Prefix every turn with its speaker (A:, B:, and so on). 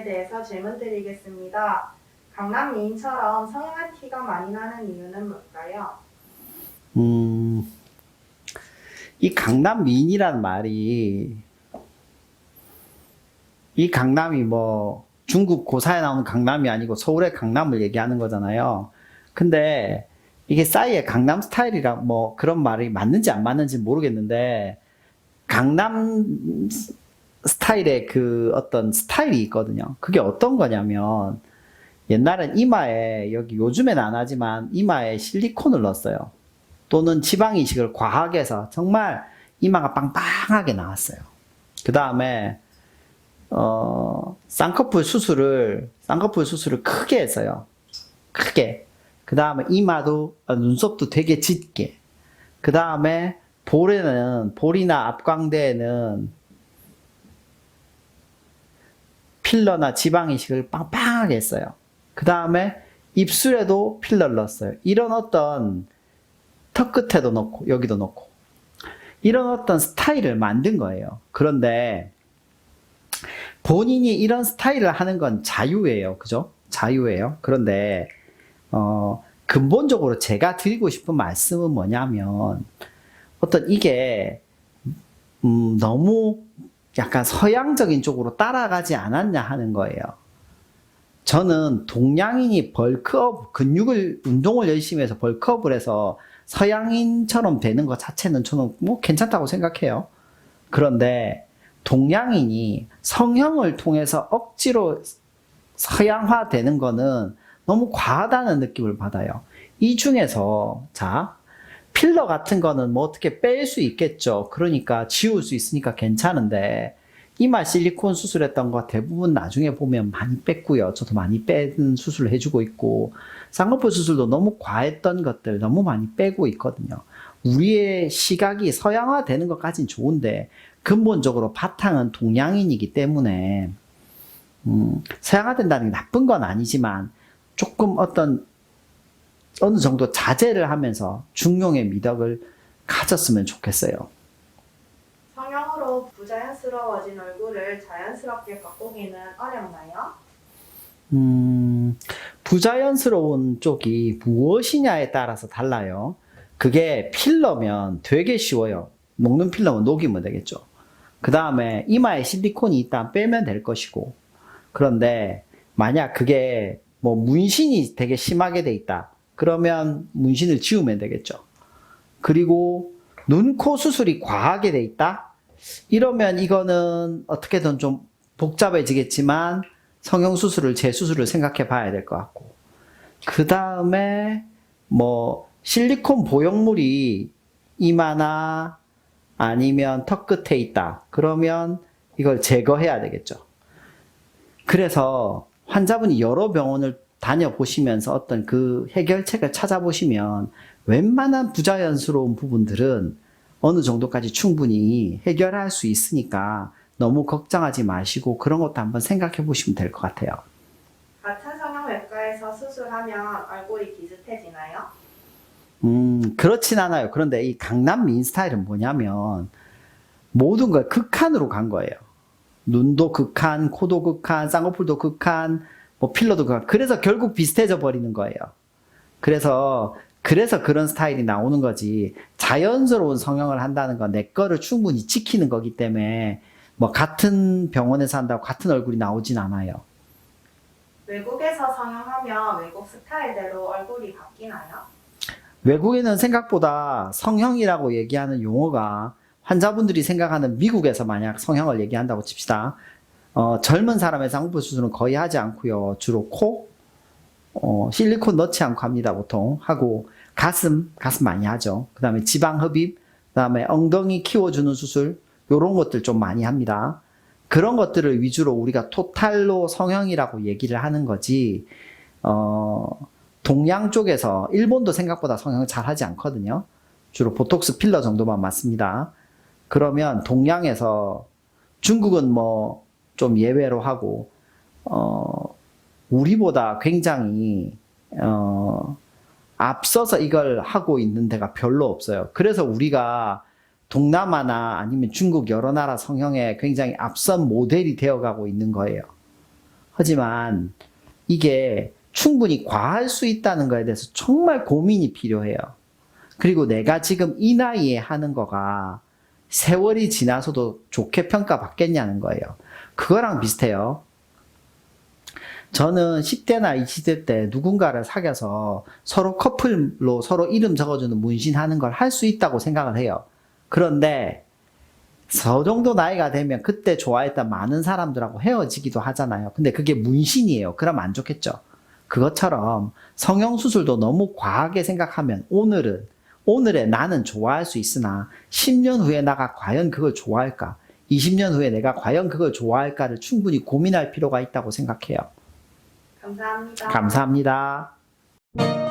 A: 여기에 대해서 질문 드리겠습니다. 강남 미인처럼 성형한 티가 많이 나는 이유는 뭘까요?
B: 음, 이 강남 미인이라는 말이 이 강남이 뭐 중국 고사에 나오는 강남이 아니고 서울의 강남을 얘기하는 거잖아요. 근데 이게 싸이의 강남 스타일이라 뭐 그런 말이 맞는지 안 맞는지 모르겠는데 강남 스- 스타일의 그 어떤 스타일이 있거든요. 그게 어떤 거냐면 옛날엔 이마에 여기 요즘엔 안 하지만 이마에 실리콘을 넣었어요. 또는 지방 이식을 과하게 해서 정말 이마가 빵빵하게 나왔어요. 그 다음에 어, 쌍꺼풀 수술을 쌍꺼풀 수술을 크게 했어요. 크게. 그 다음에 이마도 어, 눈썹도 되게 짙게. 그 다음에 볼에는 볼이나 앞광대에는 필러나 지방 이식을 빵빵하게 했어요. 그 다음에 입술에도 필러를 넣었어요. 이런 어떤 턱 끝에도 넣고 여기도 넣고 이런 어떤 스타일을 만든 거예요. 그런데 본인이 이런 스타일을 하는 건 자유예요. 그죠? 자유예요. 그런데 어 근본적으로 제가 드리고 싶은 말씀은 뭐냐면 어떤 이게 음 너무 약간 서양적인 쪽으로 따라가지 않았냐 하는 거예요. 저는 동양인이 벌크업 근육을 운동을 열심히 해서 벌크업을 해서 서양인처럼 되는 것 자체는 저는 뭐 괜찮다고 생각해요. 그런데 동양인이 성형을 통해서 억지로 서양화 되는 거는 너무 과하다는 느낌을 받아요. 이 중에서, 자, 필러 같은 거는 뭐 어떻게 뺄 수 있겠죠. 그러니까 지울 수 있으니까 괜찮은데, 이마 실리콘 수술했던 거 대부분 나중에 보면 많이 뺐고요. 저도 많이 뺀 수술을 해주고 있고, 쌍꺼풀 수술도 너무 과했던 것들 너무 많이 빼고 있거든요. 우리의 시각이 서양화 되는 것까지는 좋은데, 근본적으로 바탕은 동양인이기 때문에, 음, 서양화된다는 게 나쁜 건 아니지만, 조금 어떤, 어느 정도 자제를 하면서 중용의 미덕을 가졌으면 좋겠어요.
A: 성형으로 부자연스러워진 얼굴을 자연스럽게 바꾸기는 어렵나요?
B: 음, 부자연스러운 쪽이 무엇이냐에 따라서 달라요. 그게 필러면 되게 쉬워요. 먹는 필러면 녹이면 되겠죠. 그 다음에 이마에 실리콘이 있다 빼면 될 것이고. 그런데 만약 그게 뭐 문신이 되게 심하게 돼 있다. 그러면 문신을 지우면 되겠죠. 그리고 눈, 코 수술이 과하게 돼 있다. 이러면 이거는 어떻게든 좀 복잡해지겠지만 성형 수술을 재수술을 생각해 봐야 될 것 같고. 그 다음에 뭐 실리콘 보형물이 이마나 아니면 턱 끝에 있다. 그러면 이걸 제거해야 되겠죠. 그래서 환자분이 여러 병원을 다녀보시면서 어떤 그 해결책을 찾아보시면 웬만한 부자연스러운 부분들은 어느 정도까지 충분히 해결할 수 있으니까 너무 걱정하지 마시고 그런 것도 한번 생각해 보시면 될 것 같아요.
A: 같은 성형외과에서 수술하면 얼굴이 비슷해지나요?
B: 음, 그렇진 않아요. 그런데 이 강남 민 스타일은 뭐냐면 모든 걸 극한으로 간 거예요. 눈도 극한, 코도 극한, 쌍꺼풀도 극한, 뭐 필러도 극한. 그래서 결국 비슷해져 버리는 거예요. 그래서 그래서 그런 스타일이 나오는 거지. 자연스러운 성형을 한다는 건 내 거를 충분히 지키는 거기 때문에 뭐 같은 병원에서 한다고 같은 얼굴이 나오진 않아요.
A: 외국에서 성형하면 외국 스타일대로 얼굴이 바뀌나요?
B: 외국에는 생각보다 성형이라고 얘기하는 용어가 환자분들이 생각하는 미국에서 만약 성형을 얘기한다고 칩시다. 어, 젊은 사람의 쌍꺼풀 수술은 거의 하지 않고요. 주로 코, 어, 실리콘 넣지 않고 합니다. 보통 하고 가슴, 가슴 많이 하죠. 그 다음에 지방 흡입, 그 다음에 엉덩이 키워주는 수술, 요런 것들 좀 많이 합니다. 그런 것들을 위주로 우리가 토탈로 성형이라고 얘기를 하는 거지, 어, 동양 쪽에서 일본도 생각보다 성형을 잘 하지 않거든요. 주로 보톡스 필러 정도만 맞습니다. 그러면 동양에서 중국은 뭐 좀 예외로 하고 어 우리보다 굉장히 어 앞서서 이걸 하고 있는 데가 별로 없어요. 그래서 우리가 동남아나 아니면 중국 여러 나라 성형에 굉장히 앞선 모델이 되어가고 있는 거예요. 하지만 이게 충분히 과할 수 있다는 거에 대해서 정말 고민이 필요해요. 그리고 내가 지금 이 나이에 하는 거가 세월이 지나서도 좋게 평가받겠냐는 거예요. 그거랑 비슷해요. 저는 10대나 20대 때 누군가를 사귀어서 서로 커플로 서로 이름 적어주는 문신하는 걸 할 수 있다고 생각을 해요. 그런데 저 정도 나이가 되면 그때 좋아했던 많은 사람들하고 헤어지기도 하잖아요. 근데 그게 문신이에요. 그럼 안 좋겠죠. 그것처럼 성형수술도 너무 과하게 생각하면 오늘은, 오늘의 나는 좋아할 수 있으나 10년 후에 나가 과연 그걸 좋아할까? 20년 후에 내가 과연 그걸 좋아할까를 충분히 고민할 필요가 있다고 생각해요.
A: 감사합니다.
B: 감사합니다.